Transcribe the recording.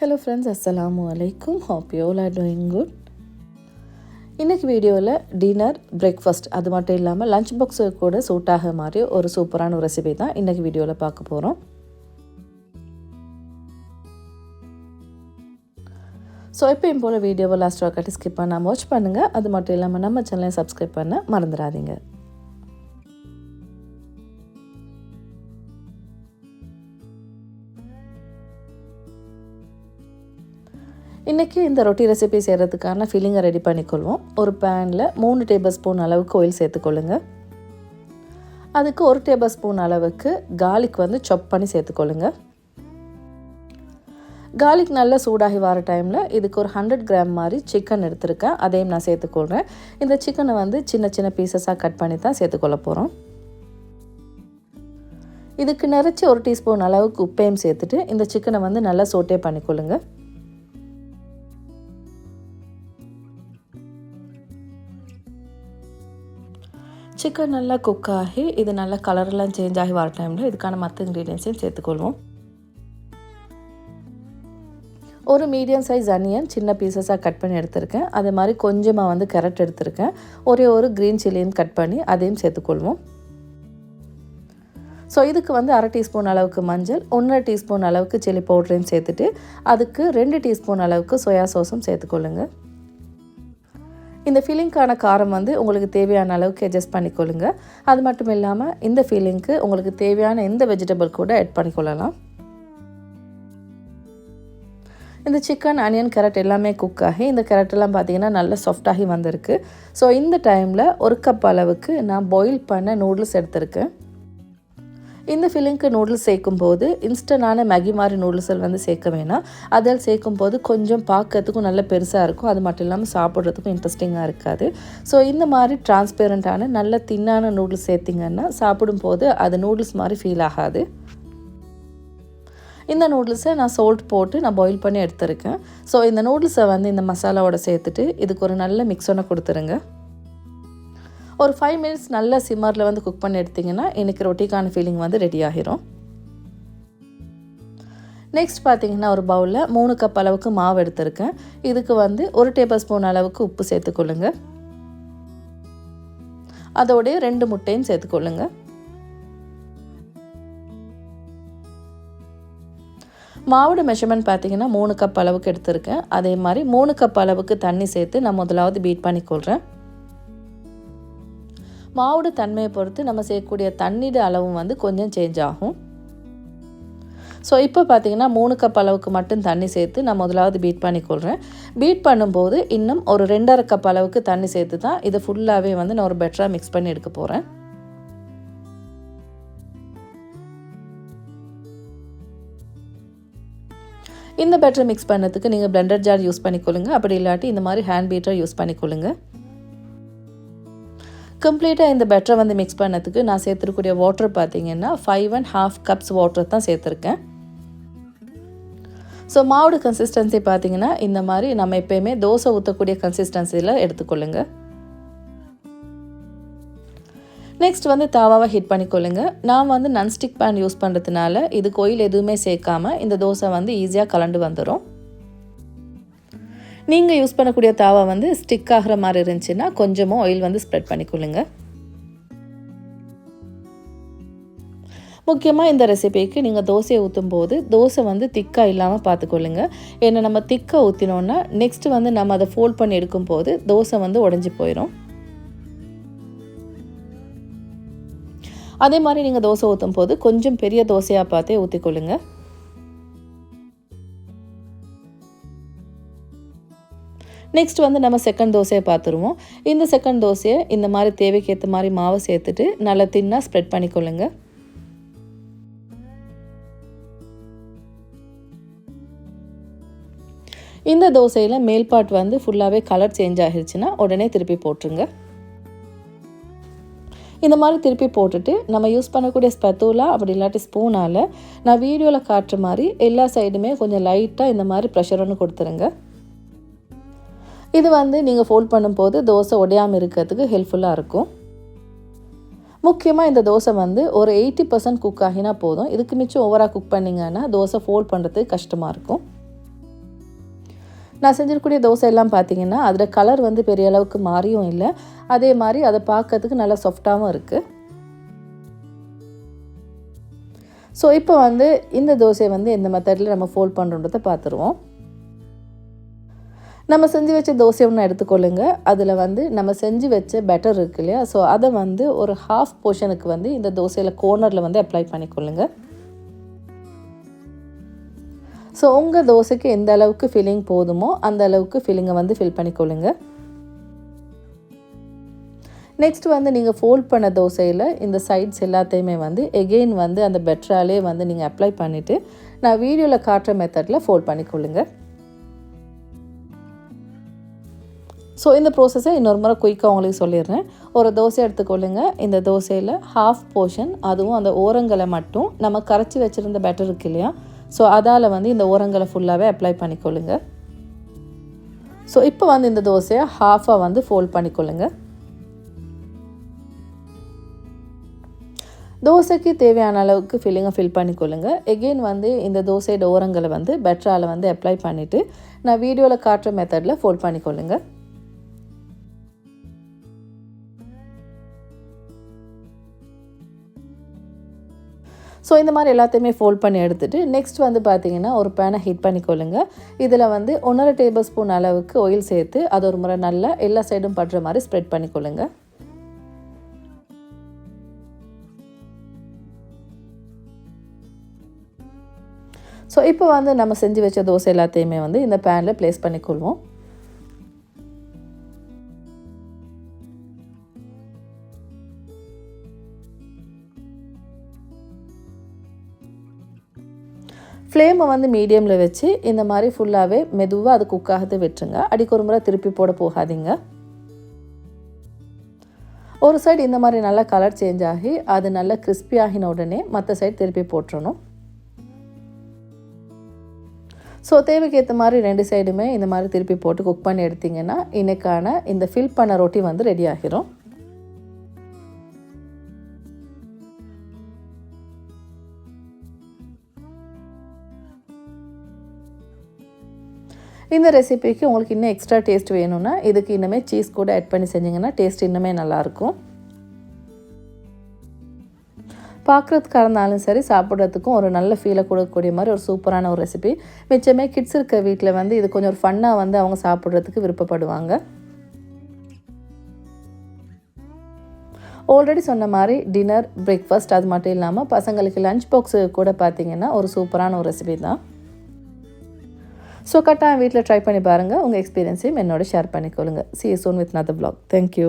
Hello friends அஸ்ஸலாமு அலைக்கும் hope you are doing good இன்றைக்கி வீடியோவில் டின்னர் பிரேக்ஃபாஸ்ட் அது மட்டும் இல்லாமல் லஞ்ச் பாக்ஸு கூட சூட் ஆக மாதிரி ஒரு சூப்பரான ஒரு ரெசிபி தான் இன்றைக்கி வீடியோவில் பார்க்க போகிறோம் ஸோ எப்பயும் போல் வீடியோவை லாஸ்ட் வாக்காட்டி ஸ்கிப் பண்ணாமல் வாட்ச் பண்ணுங்கள் அது மட்டும் இல்லாமல் நம்ம சேனலை சப்ஸ்கிரைப் பண்ண மறந்துடாதீங்க. இன்றைக்கி இந்த ரொட்டி ரெசிபி செய்கிறதுக்கான ஃபில்லிங்கை ரெடி பண்ணிக்கொள்வோம். ஒரு பேனில் மூணு டேபிள் ஸ்பூன் அளவுக்கு ஆயில் சேர்த்துக்கொள்ளுங்க. அதுக்கு ஒரு டேபிள் ஸ்பூன் அளவுக்கு கார்லிக் வந்து சொப் பண்ணி சேர்த்துக்கொள்ளுங்க. கார்லிக் நல்லா சூடாகி வர டைமில் இதுக்கு ஒரு ஹண்ட்ரட் கிராம் மாதிரி சிக்கன் எடுத்திருக்கேன். அதையும் நான் சேர்த்துக்கொள்கிறேன் இந்த சிக்கனை வந்து சின்ன சின்ன பீசஸாக கட் பண்ணி தான் சேர்த்துக்கொள்ள போகிறோம் இதுக்கு நிறச்சி ஒரு டீஸ்பூன் அளவுக்கு உப்பையும் சேர்த்துட்டு இந்த சிக்கனை வந்து நல்லா சோட்டே பண்ணிக்கொள்ளுங்கள் சிக்கன் நல்லா குக் ஆகி இது நல்லா கலரெலாம் சேஞ்ச் ஆகி வர டைமில் இதுக்கான மற்ற இன்க்ரீடியன்ஸையும் சேர்த்துக்கொள்வோம் ஒரு மீடியம் சைஸ் அனியன் சின்ன பீசஸாக கட் பண்ணி எடுத்திருக்கேன். அதே மாதிரி கொஞ்சமாக வந்து கேரட் எடுத்திருக்கேன். ஒரே ஒரு க்ரீன் சில்லியும் கட் பண்ணி அதையும் சேர்த்துக்கொள்வோம் ஸோ இதுக்கு வந்து அரை டீஸ்பூன் அளவுக்கு மஞ்சள் ஒன்றரை டீஸ்பூன் அளவுக்கு சில்லி பவுடரையும் சேர்த்துட்டு அதுக்கு ரெண்டு டீஸ்பூன் அளவுக்கு சோயா சாஸும் சேர்த்துக்கொள்ளுங்கள் இந்த ஃபீலிங்க்கான காரம் வந்து உங்களுக்கு தேவையான அளவுக்கு அட்ஜஸ்ட் பண்ணிக்கொள்ளுங்க. அது மட்டும் இல்லாமல் இந்த ஃபீலிங்க்கு உங்களுக்கு தேவையான எந்த வெஜிடபிள் கூட ஆட் பண்ணிக்கொள்ளலாம். இந்த சிக்கன் அனியன் கேரட் எல்லாமே குக் ஆகி இந்த கேரட்டெல்லாம் பார்த்தீங்கன்னா நல்லா சாஃப்டாகி வந்திருக்கு. ஸோ இந்த டைமில் ஒரு கப் அளவுக்கு நான் பாயில் பண்ண நூடுல்ஸ் எடுத்திருக்கேன். இந்த ஃபில்லிங்க்கு நூடுல்ஸ் சேர்க்கும் போது இன்ஸ்டன்டான மேகி மாதிரி நூடுல்ஸில் வந்து சேர்க்க வேணாம். அதில் சேர்க்கும் போது கொஞ்சம் பார்க்கறதுக்கும் நல்ல பெருசாக இருக்கும். அது மட்டும் இல்லாமல் சாப்பிட்றதுக்கும் இன்ட்ரெஸ்டிங்காக இருக்காது. ஸோ இந்த மாதிரி டிரான்ஸ்பேரண்ட்டான நல்ல தின்னான நூடுல்ஸ் சேர்த்திங்கன்னா சாப்பிடும்போது அது நூடுல்ஸ் மாதிரி ஃபீல் ஆகாது. இந்த நூடுல்ஸை நான் சோல்ட் போட்டு நான் பாயில் பண்ணி எடுத்திருக்கேன். ஸோ இந்த நூடுல்ஸை வந்து இந்த மசாலாவோட சேர்த்துட்டு இதுக்கு ஒரு நல்ல மிக்ஸ் ஒன்று கொடுத்துருங்க. ஒரு ஃபைவ் மினிட்ஸ் நல்ல சிம்மரில் வந்து குக் பண்ணி எடுத்திங்கன்னா எனக்கு ரொட்டிக்கான ஃபீலிங் வந்து ரெடி ஆகிரும். நெக்ஸ்ட் பார்த்தீங்கன்னா ஒரு பவுலில் மூணு கப் அளவுக்கு மாவு எடுத்திருக்கேன். இதுக்கு வந்து ஒரு டேபிள் ஸ்பூன் அளவுக்கு உப்பு சேர்த்துக்கொள்ளுங்க. அதோடைய ரெண்டு முட்டையும் சேர்த்துக்கொள்ளுங்க. மாவோட மெஷர்மெண்ட் பார்த்தீங்கன்னா மூணு கப் அளவுக்கு எடுத்திருக்கேன். அதே மாதிரி மூணு கப் அளவுக்கு தண்ணி சேர்த்து நான் முதலாவது பீட் பண்ணிக்கொள்கிறேன் மாவோட தன்மையை பொறுத்து நம்ம சேர்க்கக்கூடிய தண்ணீர் அளவும் வந்து கொஞ்சம் சேஞ்ச் ஆகும். ஸோ இப்போ பார்த்தீங்கன்னா மூணு கப் அளவுக்கு மட்டும் தண்ணி சேர்த்து நான் முதலாவது பீட் பண்ணிக்கொள்கிறேன் பீட் பண்ணும்போது இன்னும் ஒரு ரெண்டரை கப் அளவுக்கு தண்ணி சேர்த்து தான் இதை ஃபுல்லாகவே வந்து நான் ஒரு பெட்டராக மிக்ஸ் பண்ணி எடுக்க போகிறேன் இந்த பேட்டரை மிக்ஸ் பண்ணதுக்கு நீங்கள் பிளெண்டர் ஜார் யூஸ் பண்ணிக்கொள்ளுங்க. அப்படி இல்லாட்டி இந்த மாதிரி ஹேண்ட் பீட்டர் யூஸ் பண்ணிக்கொள்ளுங்க. கம்ப்ளீட்டாக இந்த பெட்டரை வந்து மிக்ஸ் பண்ணதுக்கு நான் சேர்த்துருக்கூடிய வாட்டர் பார்த்தீங்கன்னா five and half cups water தான் சேர்த்துருக்கேன். ஸோ மாவோட கன்சிஸ்டன்சி பார்த்தீங்கன்னா இந்த மாதிரி நம்ம எப்பயுமே தோசை ஊற்றக்கூடிய கன்சிஸ்டன்சியில் எடுத்துக்கொள்ளுங்க. நெக்ஸ்ட் வந்து தாவாவை ஹிட் பண்ணிக்கொள்ளுங்க. நான் வந்து நன்ஸ்டிக் பேன் யூஸ் பண்ணுறதுனால இது கோயில் எதுவுமே சேர்க்காம இந்த தோசை வந்து ஈஸியாக கலண்டு வந்துடும் நீங்கள் யூஸ் பண்ணக்கூடிய தாவா வந்து ஸ்டிக் ஆகிற மாதிரி இருந்துச்சுன்னா கொஞ்சமாக ஆயில் வந்து ஸ்ப்ரெட் பண்ணிக்கொள்ளுங்க. முக்கியமாக இந்த ரெசிபிக்கு நீங்கள் தோசையை ஊற்றும் போது தோசை வந்து திக்காக இல்லாமல் பார்த்துக்கொள்ளுங்க. ஏன்னா நம்ம திக்காக ஊற்றினோன்னா நெக்ஸ்ட்டு வந்து நம்ம அதை ஃபோல்ட் பண்ணி எடுக்கும்போது தோசை வந்து உடஞ்சி போயிடும் அதே மாதிரி நீங்கள் தோசை ஊற்றும் போது கொஞ்சம் பெரிய தோசையாக பார்த்தே ஊற்றிக்கொள்ளுங்க நெக்ஸ்ட் வந்து நம்ம செகண்ட் தோசையை பார்த்துருவோம். இந்த செகண்ட் தோசையை இந்த மாதிரி தேவைக்கு ஏற்ற மாதிரி மாவை சேர்த்துட்டு நல்லா தின்னாக ஸ்ப்ரெட் பண்ணிக்கொள்ளுங்க. இந்த தோசையில் மேல்பாட் வந்து ஃபுல்லாகவே கலர் சேஞ்ச் ஆகிருச்சுன்னா உடனே திருப்பி போட்டுருங்க. இந்த மாதிரி திருப்பி போட்டுட்டு நம்ம யூஸ் பண்ணக்கூடிய ஸ்பெத்தூலா அப்படி இல்லாட்டி ஸ்பூனால் நான் வீடியோவில் காட்டுற மாதிரி எல்லா சைடுமே கொஞ்சம் லைட்டாக இந்த மாதிரி ப்ரெஷர் ஒன்று கொடுத்துருங்க. இது வந்து நீங்கள் ஃபோல்ட் பண்ணும்போது தோசை உடையாமல் இருக்கிறதுக்கு ஹெல்ப்ஃபுல்லாக இருக்கும். முக்கியமாக இந்த தோசை வந்து ஒரு எயிட்டி பர்சன்ட் குக் ஆகினா போதும். இதுக்கு மிச்சம் ஓவராக குக் பண்ணிங்கன்னா தோசை ஃபோல்ட் பண்ணுறதுக்கு கஷ்டமாக இருக்கும். நான் செஞ்சிருக்கக்கூடிய தோசை எல்லாம் பார்த்தீங்கன்னா அதில் கலர் வந்து பெரிய அளவுக்கு மாறியும் இல்லை. அதே மாதிரி அதை பார்க்கறதுக்கு நல்லா சாஃப்டாகவும் இருக்குது ஸோ இப்போ வந்து இந்த தோசையை வந்து எந்த மெத்தடில் நம்ம ஃபோல்ட் பண்ணுறோன்றதை பார்த்துருவோம் நம்ம செஞ்சு வச்ச தோசை ஒன்று எடுத்துக்கொள்ளுங்க. அதில் வந்து நம்ம செஞ்சு வச்ச பெட்டர் இருக்கு இல்லையா? ஸோ அதை வந்து ஒரு ஹாஃப் போர்ஷனுக்கு வந்து இந்த தோசையில் கோர்னரில் வந்து அப்ளை பண்ணிக்கொள்ளுங்க. ஸோ உங்கள் தோசைக்கு எந்த அளவுக்கு ஃபில்லிங் போதுமோ அந்த அளவுக்கு ஃபில்லிங்கை வந்து ஃபில் பண்ணிக்கொள்ளுங்க. நெக்ஸ்ட் வந்து நீங்கள் ஃபோல்ட் பண்ண தோசையில் இந்த சைட்ஸ் எல்லாத்தையுமே வந்து எகெயின் வந்து அந்த பெட்டராலே வந்து நீங்கள் அப்ளை பண்ணிவிட்டு நான் வீடியோவில் காட்டுற மெத்தடில் ஃபோல்ட் பண்ணிக்கொள்ளுங்கள் ஸோ இந்த ப்ரோசஸை இன்னொரு முறை குயிக்காக உங்களுக்கு சொல்லிடுறேன். ஒரு தோசை எடுத்துக்கொள்ளுங்க. இந்த தோசையில் ஹாஃப் போர்ஷன் அதுவும் அந்த ஓரங்களை மட்டும் நம்ம கரைச்சி வச்சுருந்த பெட்டர் இருக்கு இல்லையா? ஸோ அதால் வந்து இந்த ஓரங்களை ஃபுல்லாகவே அப்ளை பண்ணிக்கொள்ளுங்க. ஸோ இப்போ வந்து இந்த தோசையை ஹாஃபாக வந்து ஃபோல்ட் பண்ணிக்கொள்ளுங்க. தோசைக்கு தேவையான அளவுக்கு ஃபில்லிங்கை ஃபில் பண்ணிக்கொள்ளுங்க. எகெயின் வந்து இந்த தோசையோட ஓரங்களை வந்து பெட்டரால் வந்து அப்ளை பண்ணிவிட்டு நான் வீடியோவில் காட்டுற மெத்தடில் ஃபோல்ட் பண்ணிக்கொள்ளுங்கள் ஸோ இந்த மாதிரி எல்லாத்தையுமே ஃபோல்ட் பண்ணி எடுத்துகிட்டு நெக்ஸ்ட் வந்து பார்த்திங்கன்னா ஒரு பேனை ஹீட் பண்ணிக்கொள்ளுங்க. இதில் வந்து ஒன்றரை டேபிள் ஸ்பூன் அளவுக்கு ஆயில் சேர்த்து அது ஒரு முறை நல்லா எல்லா சைடும் படுற மாதிரி ஸ்ப்ரெட் பண்ணிக்கொள்ளுங்க. ஸோ இப்போ வந்து நம்ம செஞ்சு வச்ச தோசை எல்லாத்தையுமே வந்து இந்த பேனில் ப்ளேஸ் பண்ணிக்கொள்வோம். ஃப்ளேமை வந்து மீடியமில் வச்சு இந்த மாதிரி ஃபுல்லாகவே மெதுவாக அது குக் ஆகுது விட்டுருங்க. அடிக்கு ஒரு முறை திருப்பி போட போகாதீங்க. ஒரு சைடு இந்த மாதிரி நல்லா கலர் சேஞ்ச் ஆகி அது நல்லா கிறிஸ்பி ஆகின உடனே மற்ற சைடு திருப்பி போட்டுறணும். ஸோ தேவைக்கு ஏற்ற மாதிரி ரெண்டு சைடுமே இந்த மாதிரி திருப்பி போட்டு குக் பண்ணி எடுத்திங்கன்னா இன்றைக்கான இந்த ஃபில் பண்ண ரொட்டி வந்து ரெடி ஆகிரும். இந்த ரெசிபிக்கு உங்களுக்கு இன்னும் எக்ஸ்ட்ரா டேஸ்ட் வேணும்னா இதுக்கு இன்னுமே சீஸ் கூட ஆட் பண்ணி செஞ்சிங்கன்னா டேஸ்ட் இன்னுமே நல்லாயிருக்கும். பார்க்குறதுக்காக இருந்தாலும் சரி சாப்பிட்றதுக்கும் ஒரு நல்ல ஃபீலை கொடுக்கக்கூடிய மாதிரி ஒரு சூப்பரான ஒரு ரெசிபி மிச்சமே கிட்ஸ் இருக்க வீட்டில் வந்து இது கொஞ்சம் ஒரு ஃபன்னாக வந்து அவங்க சாப்பிட்றதுக்கு விருப்பப்படுவாங்க. ஆல்ரெடி சொன்ன மாதிரி டின்னர் பிரேக்ஃபாஸ்ட் அது மட்டும் இல்லாமல் பசங்களுக்கு லஞ்ச் பாக்ஸு கூட பார்த்திங்கன்னா ஒரு சூப்பரான ஒரு ரெசிபி தான். ஸோ கட்டாயம் வீட்டில் ட்ரை பண்ணி பாருங்கள் உங்கள் எக்ஸ்பீரியன்ஸையும் என்னோட ஷேர் பண்ணிக்கொள்ளுங்க. See soon with another blog thank you